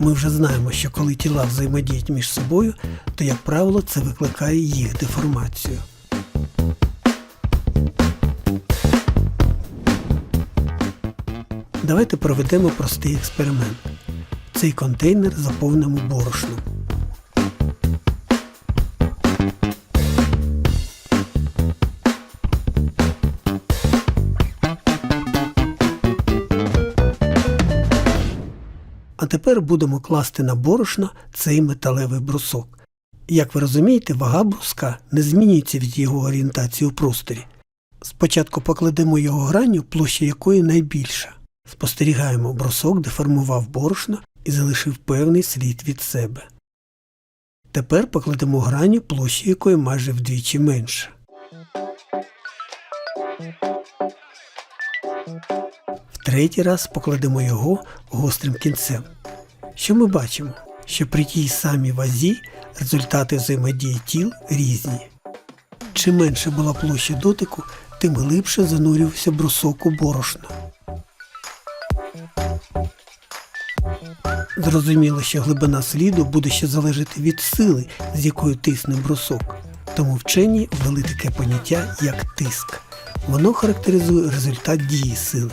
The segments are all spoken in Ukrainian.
Ми вже знаємо, що коли тіла взаємодіють між собою, то, як правило, це викликає їх деформацію. Давайте проведемо простий експеримент. Цей контейнер заповнимо борошном. А тепер будемо класти на борошно цей металевий брусок. Як ви розумієте, вага бруска не змінюється від його орієнтації у просторі. Спочатку покладемо його гранню, площа якої найбільша. Спостерігаємо, брусок деформував борошно і залишив певний слід від себе. Тепер покладемо граню, площа якої майже вдвічі менша. Третій раз покладемо його гострим кінцем. Що ми бачимо? Що при тій самій вазі результати взаємодії тіл різні. Чим менше була площа дотику, тим глибше занурювався брусок у борошно. Зрозуміло, що глибина сліду буде ще залежати від сили, з якою тисне брусок. Тому вчені ввели таке поняття, як тиск. Воно характеризує результат дії сили.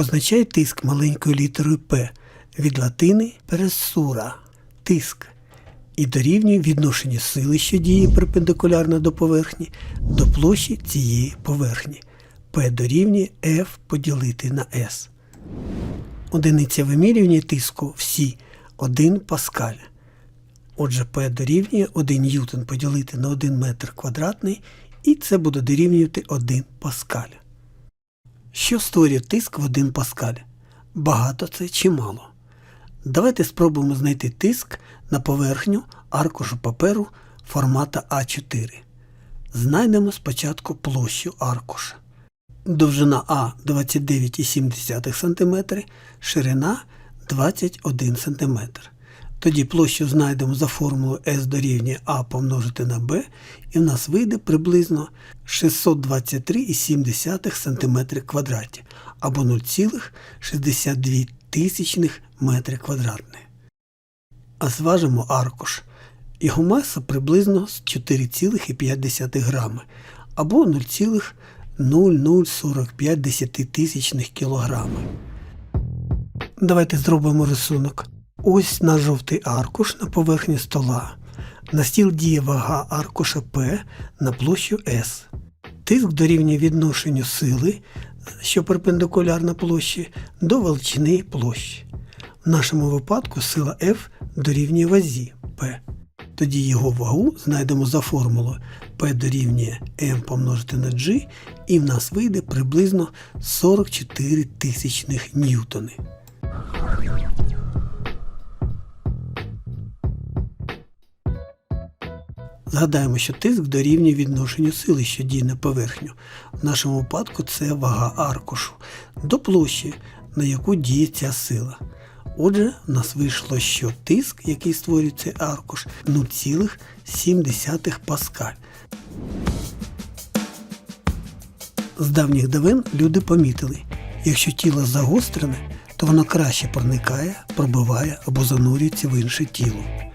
Позначає тиск маленькою літерою П від латини пересура тиск і дорівнює відношенню сили, що діє перпендикулярно до поверхні, до площі цієї поверхні. P дорівнює F поділити на S. Одиниця вимірювання тиску всі 1 паскаль. Отже, P дорівнює 1 ньютон поділити на 1 метр квадратний, і це буде дорівнювати 1 паскаль. Що створює тиск в 1 паскаль? Багато це чи мало? Давайте спробуємо знайти тиск на поверхню аркушу паперу формата А4. Знайдемо спочатку площу аркуша. Довжина А 29,7 см, ширина 21 см. Тоді площу знайдемо за формулою S дорівнює А помножити на Б, і в нас вийде приблизно 623,7 см квадраті або 0,62 тисячних метри квадратних. А зважимо аркуш. Його маса приблизно 4,5 грами або 0,0045 десятитисячних кілограми. Давайте зробимо рисунок. Ось наш жовтий аркуш на поверхні стола. На стіл діє вага аркуша П на площу S. Тиск дорівнює відношенню сили, що перпендикулярна площі, до величини площі. В нашому випадку сила F дорівнює вазі P. Тоді його вагу знайдемо за формулою P дорівнює M помножити на G, і в нас вийде приблизно 44 тисячних ньютони. Згадаємо, що тиск дорівнює відношенню сили, що діє на поверхню. В нашому випадку це вага аркушу до площі, на яку діє ця сила. Отже, в нас вийшло, що тиск, який створює цей аркуш, 0,7 паскаль. З давніх давин люди помітили, якщо тіло загострене, то воно краще проникає, пробиває або занурюється в інше тіло.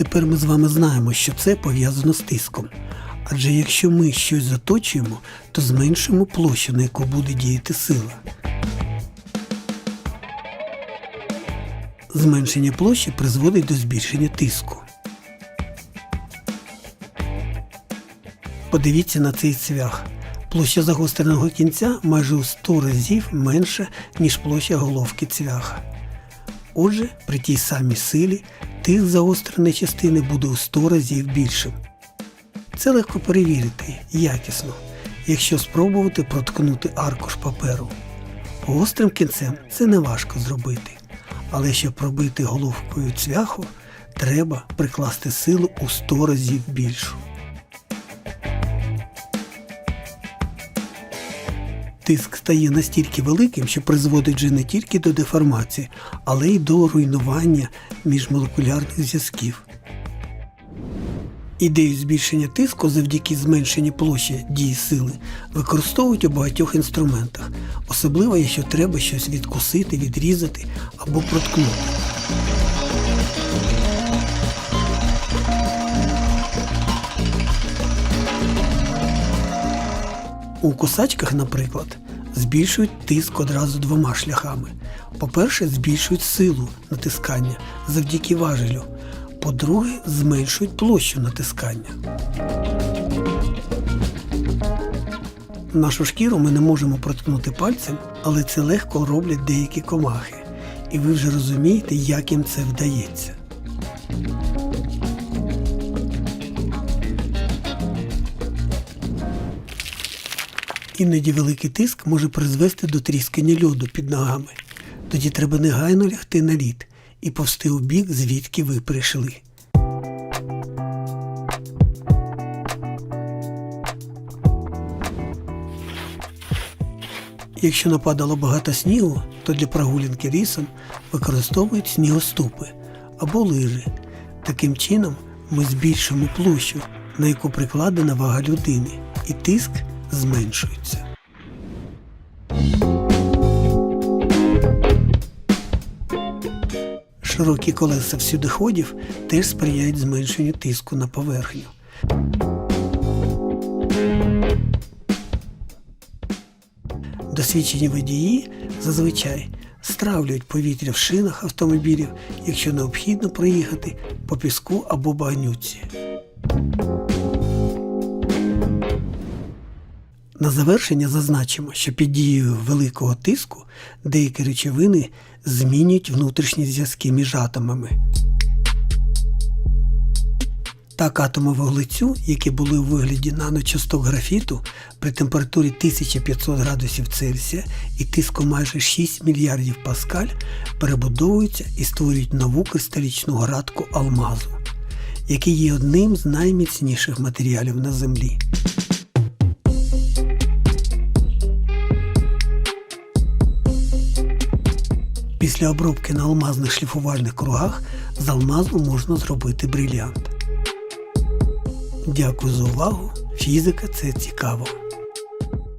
Тепер ми з вами знаємо, що це пов'язано з тиском. Адже якщо ми щось заточуємо, то зменшуємо площу, на яку буде діяти сила. Зменшення площі призводить до збільшення тиску. Подивіться на цей цвях. Площа загостреного кінця майже у 100 разів менша, ніж площа головки цвяха. Отже, при тій самій силі тиск заостреної частини буде у 100 разів більшим. Це легко перевірити якісно, якщо спробувати проткнути аркуш паперу. Гострим кінцем це неважко зробити, але щоб пробити головкою цвяху, треба прикласти силу у 100 разів більшу. Тиск стає настільки великим, що призводить вже не тільки до деформації, але й до руйнування міжмолекулярних зв'язків. Ідею збільшення тиску завдяки зменшенню площі дії сили використовують у багатьох інструментах, особливо якщо треба щось відкусити, відрізати або проткнути. У кусачках, наприклад, збільшують тиск одразу двома шляхами. По-перше, збільшують силу натискання завдяки важелю. По-друге, зменшують площу натискання. Нашу шкіру ми не можемо проткнути пальцем, але це легко роблять деякі комахи. І ви вже розумієте, як їм це вдається. Іноді великий тиск може призвести до тріскання льоду під ногами. Тоді треба негайно лягти на лід і повсти у бік, звідки ви прийшли. Якщо нападало багато снігу, то для прогулянки лісом використовують снігоступи або лижі. Таким чином ми збільшуємо площу, на яку прикладена вага людини, і тиск зменшується. Широкі колеса всюдиходів теж сприяють зменшенню тиску на поверхню. Досвідчені водії зазвичай стравлюють повітря в шинах автомобілів, якщо необхідно проїхати по піску або багнюці. На завершення зазначимо, що під дією великого тиску деякі речовини змінюють внутрішні зв'язки між атомами. Так атоми вуглецю, які були у вигляді наночасток графіту при температурі 1500 градусів Цельсія і тиску майже 6 мільярдів паскаль, перебудовуються і створюють нову кристалічну градку алмазу, який є одним з найміцніших матеріалів на Землі. Після обробки на алмазних шліфувальних кругах з алмазу можна зробити брилянт. Дякую за увагу. Фізика це цікаво.